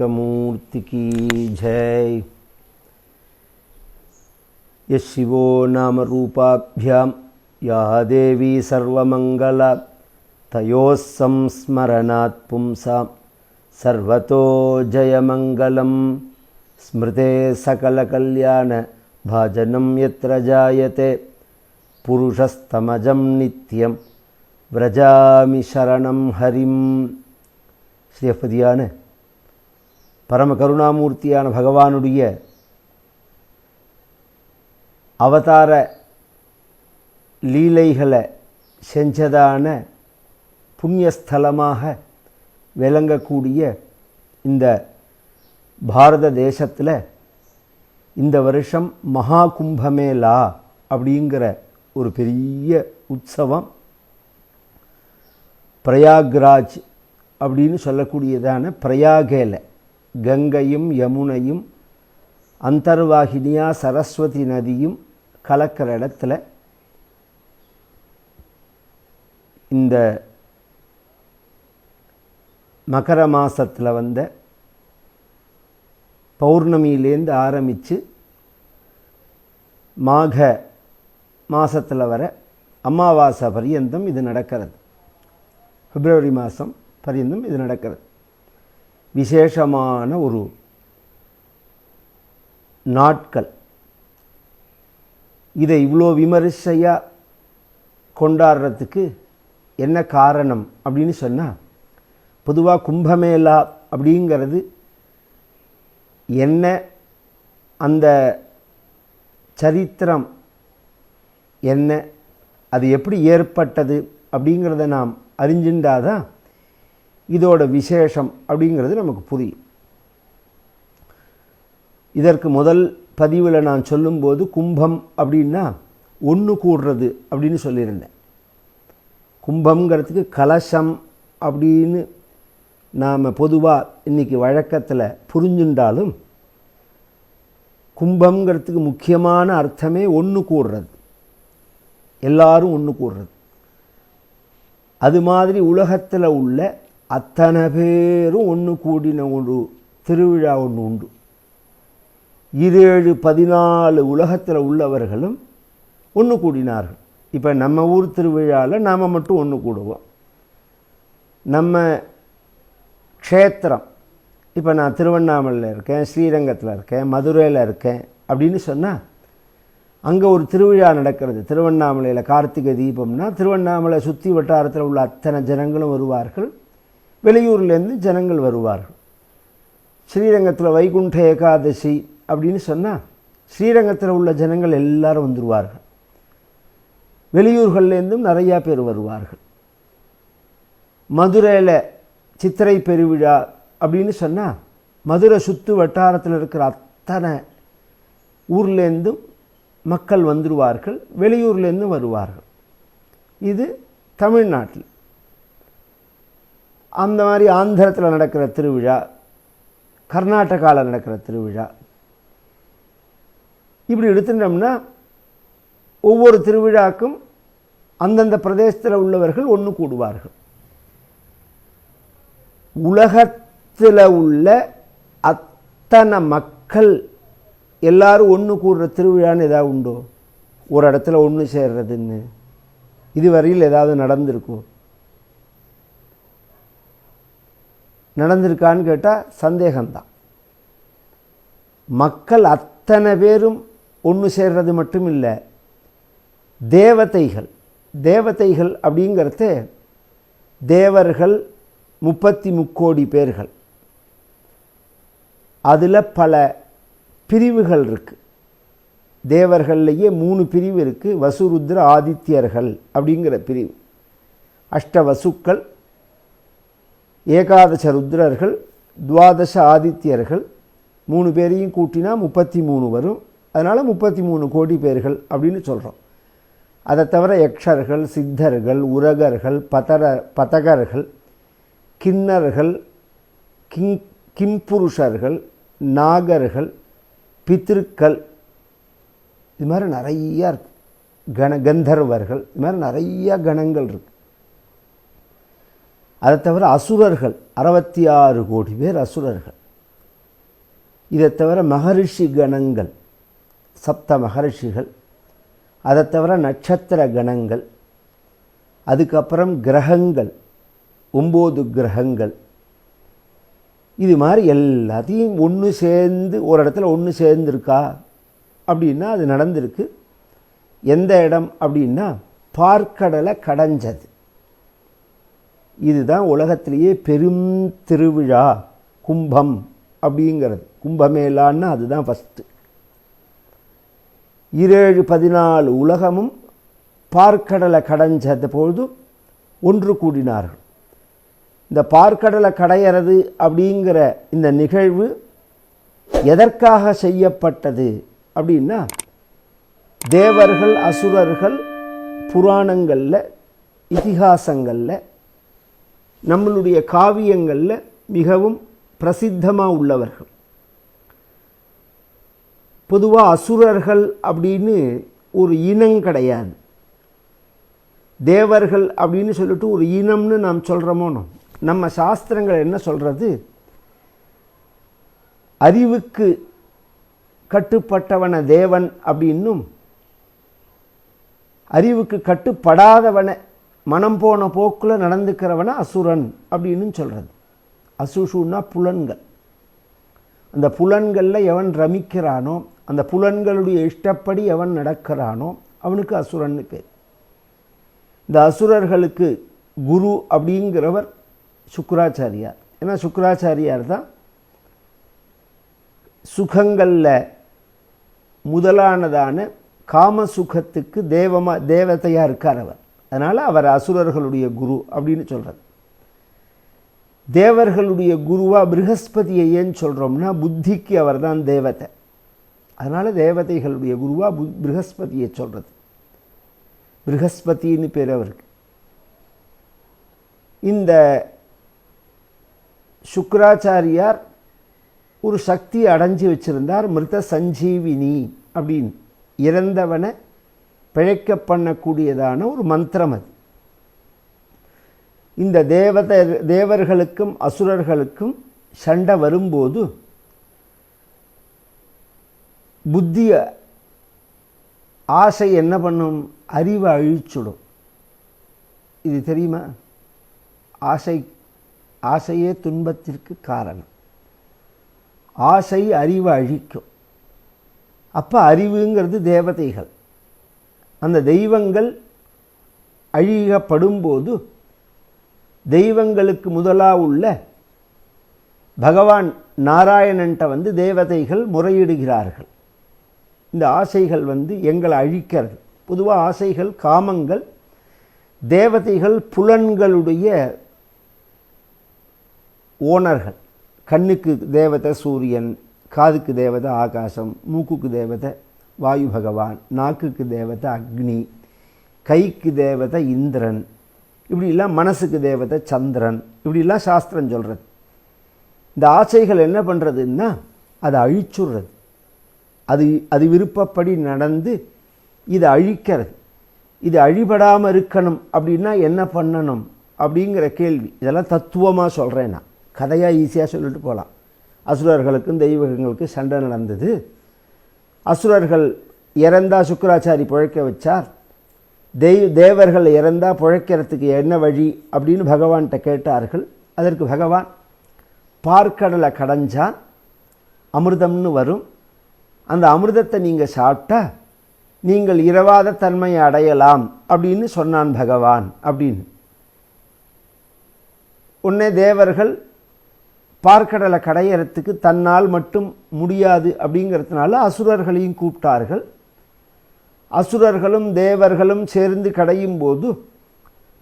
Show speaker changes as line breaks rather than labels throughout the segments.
विनायकमूर्ति की जय यशिवो नामरूपाभ्यां या देवी सर्वमङ्गला तयोः संस्मरणात् पुंसां। सर्वतो जयमङ्गलं स्मृते सकलकल्याणभाजनं यत्र जायते। पुरुषस्तमजं नित्यं व्रजामि शरणं हरिं श्रियपदिया பரம கருணாமூர்த்தியான பகவானுடைய அவதார லீலைகளை செஞ்சதான புண்ணியஸ்தலமாக விளங்கக்கூடிய இந்த பாரத தேசத்தில் இந்த வருஷம் மகா கும்பமேளா அப்படிங்கிற ஒரு பெரிய உற்சவம். பிரயாக்ராஜ் அப்படின்னு சொல்லக்கூடியதான பிரயாகேலை. கங்கையும் யமுனையும் அந்தர்வாகினியா சரஸ்வதி நதியும் கலக்கிற இடத்துல இந்த மகர மாதத்தில் வந்த பௌர்ணமியிலேருந்து ஆரம்பித்து மாக மாதத்தில் வர அமாவாசை பரியந்தம் இது நடக்கிறது. பிப்ரவரி மாதம் பரியந்தம் இது நடக்கிறது. விசேஷமான ஒரு நாட்கள். இதை இவ்வளோ விமரிசையாக கொண்டாடுறதுக்கு என்ன காரணம் அப்படின்னு சொன்னால் பொதுவாக கும்பமேளா அப்படிங்கிறது என்ன அந்த சரித்திரம் என்ன அது எப்படி ஏற்பட்டது அப்படிங்கிறத நாம் அறிஞ்சின்றாதான் இதோட விசேஷம் அப்படிங்கிறது நமக்கு புரியும். இதற்கு முதல் பதிவில் நான் சொல்லும்போது கும்பம் அப்படின்னா ஒன்று கூடுறது அப்படின்னு சொல்லியிருந்தேன். கும்பம்ங்கிறதுக்கு கலசம் அப்படின்னு நாம் பொதுவாக இன்றைக்கி வழக்கத்தில் புரிஞ்சுண்டாலும் கும்பம்ங்கிறதுக்கு முக்கியமான அர்த்தமே ஒன்று கூடுறது. எல்லாரும் ஒன்று கூடுறது. அது மாதிரி உலகத்தில் உள்ள அத்தனை பேரும் ஒன்று கூடின ஒரு திருவிழா ஒன்று உண்டு. இருஏழு பதினாலு உலகத்தில் உள்ளவர்களும் ஒன்று கூடினார்கள். இப்போ நம்ம ஊர் திருவிழாவில் நாம் மட்டும் ஒன்று கூடுவோம். நம்ம க்ஷேத்திரம் இப்போ நான் திருவண்ணாமலையில் இருக்கேன் ஸ்ரீரங்கத்தில் இருக்கேன் மதுரையில் இருக்கேன் அப்படின்னு சொன்னால் அங்கே ஒரு திருவிழா நடக்கிறது. திருவண்ணாமலையில் கார்த்திகை தீபம்னா திருவண்ணாமலை சுற்றி வட்டாரத்தில் உள்ள அத்தனை ஜனங்களும் வருவார்கள். வெளியூர்லேருந்து ஜனங்கள் வருவார்கள். ஸ்ரீரங்கத்தில் வைகுண்ட ஏகாதசி அப்படின்னு சொன்னால் ஸ்ரீரங்கத்தில் உள்ள ஜனங்கள் எல்லாரும் வந்துடுவார்கள் வெளியூர்கள்லேருந்தும் நிறையா பேர் வருவார்கள். மதுரையில் சித்திரை பெருவிழா அப்படின்னு சொன்னால் மதுரை சுற்று வட்டாரத்தில் இருக்கிற அத்தனை ஊர்லேருந்தும் மக்கள் வந்துடுவார்கள் வெளியூர்லேருந்தும் வருவார்கள். இது தமிழ்நாட்டில். அந்த மாதிரி ஆந்திரத்தில் நடக்கிற திருவிழா கர்நாடகாவில் நடக்கிற திருவிழா இப்படி எடுத்துட்டோம்னா ஒவ்வொரு திருவிழாக்கும் அந்தந்த பிரதேசத்தில் உள்ளவர்கள் ஒன்று கூடுவார்கள். உலகத்தில் உள்ள அத்தனை மக்கள் எல்லாரும் ஒன்று கூடுற திருவிழான்னு ஏதாவது உண்டோ? ஒரு இடத்துல ஒன்று சேர்றதுன்னு. இதுவரையில் ஏதாவது நடந்திருக்கும் நடந்திருக்கான்னு கேட்டால் சந்தேகம்தான். மக்கள் அத்தனை பேரும் ஒன்று சேர்றது மட்டும் இல்லை தேவதைகள். தேவதைகள் அப்படிங்கிறது தேவர்கள் முப்பத்தி முக்கோடி பேர்கள். அதில் பல பிரிவுகள் இருக்குது தேவர்கள்லேயே மூணு பிரிவு இருக்குது வசுருத்ர ஆதித்யர்கள் அப்படிங்கிற பிரிவு. அஷ்ட வசுக்கள் ஏகாதச ருத்ரர்கள் துவாதச ஆதித்யர்கள் மூணு பேரையும் கூட்டினா முப்பத்தி மூணு வரும். அதனால் முப்பத்தி மூணு கோடி பேர்கள் அப்படின்னு சொல்கிறோம் அதை தவிர யக்ஷர்கள் சித்தர்கள் உரகர்கள் பதர பதகர்கள் கிண்ணர்கள் கிங் கிம்புருஷர்கள் நாகர்கள் பித்திருக்கள் இது மாதிரி நிறையா இருக்கு. கண கந்தர்வர்கள் இது மாதிரி நிறையா கணங்கள் இருக்குது அதை தவிர அசுரர்கள் அறுபத்தி ஆறு கோடி பேர் அசுரர்கள். இதை தவிர மகரிஷி கணங்கள் சப்த மகரிஷிகள். அதை தவிர நட்சத்திர கணங்கள். அதுக்கப்புறம் கிரகங்கள் ஒம்பது கிரகங்கள். இது மாதிரி எல்லாத்தையும் ஒன்று சேர்ந்து ஒரு இடத்துல ஒன்று சேர்ந்துருக்கா? அப்படின்னா அது நடந்திருக்கு. எந்த இடம் அப்படின்னா பார்க்கடலை கடைஞ்சது. இதுதான் உலகத்திலேயே பெரும் திருவிழா கும்பம் அப்படிங்கிறது. கும்பமேளான்னா அதுதான் ஃபஸ்ட்டு இரேழு பதினாலு உலகமும் பார்க்கடலை கடைஞ்சது பொழுது ஒன்று கூடினார்கள். இந்த பார்க்கடலை கடையிறது அப்படிங்கிற இந்த நிகழ்வு எதற்காக செய்யப்பட்டது அப்படின்னா தேவர்கள் அசுரர்கள் புராணங்களில் இதிகாசங்களில் நம்மளுடைய காவியங்களில் மிகவும் பிரசித்தமாக உள்ளவர்கள். பொதுவாக அசுரர்கள் அப்படின்னு ஒரு இனம் கிடையாது. தேவர்கள் அப்படின்னு சொல்லிட்டு ஒரு இனம்னு நாம் சொல்கிறோமோனோ நம்ம சாஸ்திரங்கள் என்ன சொல்கிறது அறிவுக்கு கட்டுப்பட்டவன தேவன் அப்படின்னும் அறிவுக்கு கட்டுப்படாதவன மனம் போன போக்கில் நடந்துக்கிறவனை அசுரன் அப்படின்னு சொல்கிறது அசுஷுன்னா புலன்கள். அந்த புலன்களில் எவன் ரமிக்கிறானோ அந்த புலன்களுடைய இஷ்டப்படி எவன் நடக்கிறானோ அவனுக்கு அசுரன்னு பேர். இந்த அசுரர்களுக்கு குரு அப்படிங்கிறவர் சுக்கராச்சாரியார். ஏன்னா சுக்கராச்சாரியார் தான் சுகங்களில் முதலானதான காம சுகத்துக்கு தேவமாக தேவதையாக இருக்கார் அவர். அதனால் அவர் அசுரர்களுடைய குரு அப்படின்னு சொல்கிறார் தேவர்களுடைய குருவா பிருகஸ்பதியை ஏன் சொல்கிறோம்னா புத்திக்கு அவர் தான் தேவதை. அதனால் தேவதைகளுடைய குருவா பு பிருகஸ்பதியை சொல்கிறது பிருகஸ்பதின்னு பேர் அவருக்கு. இந்த சுக்கராச்சாரியார் ஒரு சக்தி அடைஞ்சு வச்சிருந்தார் மிருத சஞ்சீவினி அப்படின்னு. இறந்தவனை பிழைக்க பண்ணக்கூடியதான ஒரு மந்திரம் அது. இந்த தேவத தேவர்களுக்கும் அசுரர்களுக்கும் சண்டை வரும்போது புத்திய ஆசை என்ன பண்ணும்? அறிவை அழிச்சுடும். இது தெரியுமா? ஆசை ஆசையே துன்பத்திற்கு காரணம். ஆசை அறிவை அழிக்கும். அப்போ அறிவுங்கிறது தேவதைகள். அந்த தெய்வங்கள் அழிகப்படும்போது தெய்வங்களுக்கு முதலாக உள்ள பகவான் நாராயணன்ட்ட வந்து தேவதைகள் முறையிடுகிறார்கள். இந்த ஆசைகள் வந்து எங்களை அழிக்கிறது. பொதுவாக ஆசைகள் காமங்கள் தேவதைகள் புலன்களுடைய ஓனர்கள். கண்ணுக்கு தேவதை சூரியன் காதுக்கு தேவதை ஆகாசம் மூக்குக்கு தேவதை வாயு பகவான் நாக்குக்கு தேவதை அக்னி கைக்கு தேவதை இந்திரன் இப்படிலாம் மனசுக்கு தேவதை சந்திரன் இப்படிலாம் சாஸ்திரம் சொல்கிறது இந்த ஆசைகள் என்ன பண்ணுறதுன்னா அதை அழிச்சுடுறது. அது அது விருப்பப்படி நடந்து இதை அழிக்கிறது. இது அழிபடாமல் இருக்கணும் அப்படின்னா என்ன பண்ணணும் அப்படிங்கிற கேள்வி. இதெல்லாம் தத்துவமாக சொல்கிறேன் நான். கதையாக ஈஸியாக சொல்லிட்டு போகலாம். அசுரர்களுக்கும் தெய்வங்களுக்கும் சண்டை நடந்தது. அசுரர்கள் இறந்தா சுக்கராச்சாரி பிழைக்க வச்சார். தெய்வ தேவர்கள் இறந்தா பிழைக்கிறதுக்கு என்ன வழி அப்படின்னு பகவான்கிட்ட கேட்டார்கள். அதற்கு பகவான் பார்க்கடலை கடைஞ்சான் அமிர்தம்னு வரும். அந்த அமிர்தத்தை நீங்கள் சாப்பிட்டா நீங்கள் இரவாத தன்மையை அடையலாம் அப்படின்னு சொன்னான் பகவான் அப்படின்னு. உன்னே தேவர்கள் பார்க்கடலை கடையறத்துக்கு தன்னால் மட்டும் முடியாது அப்படிங்கிறதுனால அசுரர்களையும் கூப்பிட்டார்கள். அசுரர்களும் தேவர்களும் சேர்ந்து கடையும் போது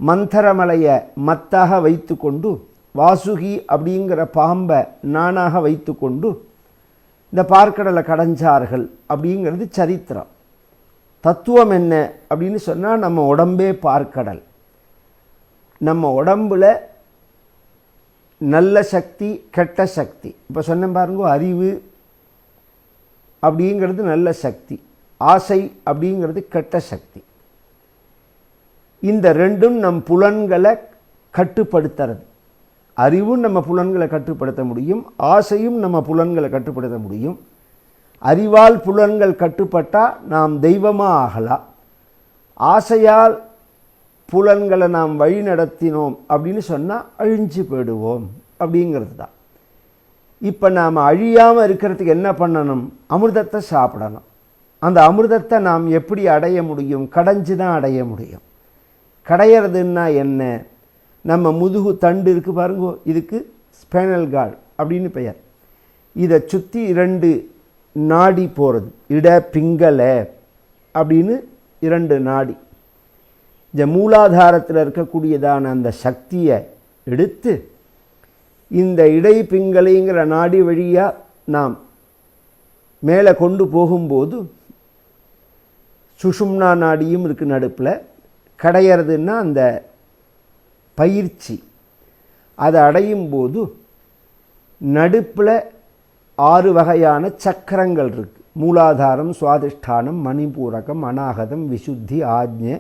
மந்தரமலையை மத்தாக வைத்து கொண்டு வாசுகி அப்படிங்கிற பாம்பை நானாக வைத்து கொண்டு இந்த பார்க்கடலை கடைஞ்சார்கள் அப்படிங்கிறது சரித்திரம். தத்துவம் என்ன அப்படின்னு சொன்னால் நம்ம உடம்பே பார்க்கடல். நம்ம உடம்புல நல்ல சக்தி கெட்ட சக்தி. இப்போ சொன்னேன் பாருங்க அறிவு அப்படிங்கிறது நல்ல சக்தி. ஆசை அப்படிங்கிறது கெட்ட சக்தி. இந்த ரெண்டும் நம் புலன்களை கட்டுப்படுத்துறது. அறிவும் நம்ம புலன்களை கட்டுப்படுத்த முடியும் ஆசையும் நம்ம புலன்களை கட்டுப்படுத்த முடியும். அறிவால் புலன்கள் கட்டுப்பட்டால் நாம் தெய்வமாக ஆகலாம். ஆசையால் புலன்களை நாம் வழி நடத்தினோம் அப்படின்னு சொன்னால் அழிஞ்சு போயிடுவோம் அப்படிங்கிறது தான். இப்போ நாம் அழியாமல் இருக்கிறதுக்கு என்ன பண்ணணும்? அமிர்தத்தை சாப்பிடணும். அந்த அமிர்தத்தை நாம் எப்படி அடைய முடியும்? கடைஞ்சு தான் அடைய முடியும். கடையிறதுன்னா என்ன? நம்ம முதுகு தண்டு இருக்குது பாருங்க இதுக்கு ஸ்பேனல் கார்டு அப்படின்னு பெயர். இதை சுற்றி இரண்டு நாடி போகிறது இட பிங்கலை அப்படின்னு இரண்டு நாடி. இந்த மூலாதாரத்தில் இருக்கக்கூடியதான அந்த சக்தியை எடுத்து இந்த இடை பிங்களைங்கிற நாடி வழியாக நாம் மேலே கொண்டு போகும்போது சுஷும்னா நாடியும் இருக்குது நடுப்பில். கடையிறதுன்னா அந்த பயிற்சி. அதை அடையும் போது நடுப்பில் ஆறு வகையான சக்கரங்கள் இருக்குது மூலாதாரம் சுவாதிஷ்டானம் மணிபூரகம் அநாகதம் விசுத்தி ஆஜ்ஞை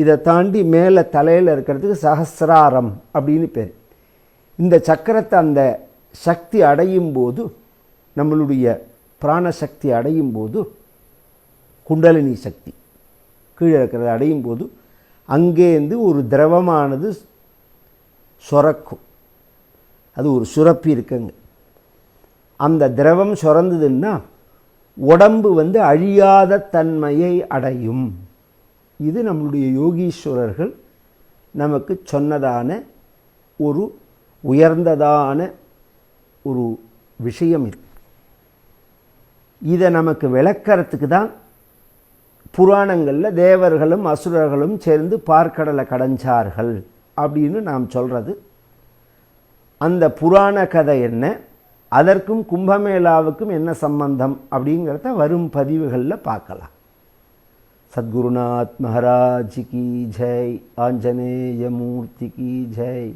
இதை தாண்டி மேலே தலையில் இருக்கிறதுக்கு சஹசிராரம் அப்படின்னு பேர். இந்த சக்கரத்தை அந்த சக்தி அடையும் போது நம்மளுடைய பிராணசக்தி அடையும் போது குண்டலினி சக்தி கீழே இருக்கிறத அடையும் போது அங்கேருந்து ஒரு திரவமானது சுரக்கும். அது ஒரு சுரப்பி இருக்குங்க. அந்த திரவம் சுரந்ததுன்னா உடம்பு வந்து அழியாத தன்மையை அடையும். இது நம்மளுடைய யோகீஸ்வரர்கள் நமக்கு சொன்னதான ஒரு உயர்ந்ததான ஒரு விஷயம் இது. இதை நமக்கு விளக்கிறதுக்கு தான் புராணங்களில் தேவர்களும் அசுரர்களும் சேர்ந்து பார்க்கடலை கடைஞ்சார்கள் அப்படின்னு நாம் சொல்கிறது அந்த புராண கதை என்ன? அதற்கும் கும்பமேளாவுக்கும் என்ன சம்பந்தம் அப்படிங்கிறத வரும் பதிவுகளில் பார்க்கலாம். सद्गुरुनाथ महाराज की जय आंजनेय मूर्ति की जय।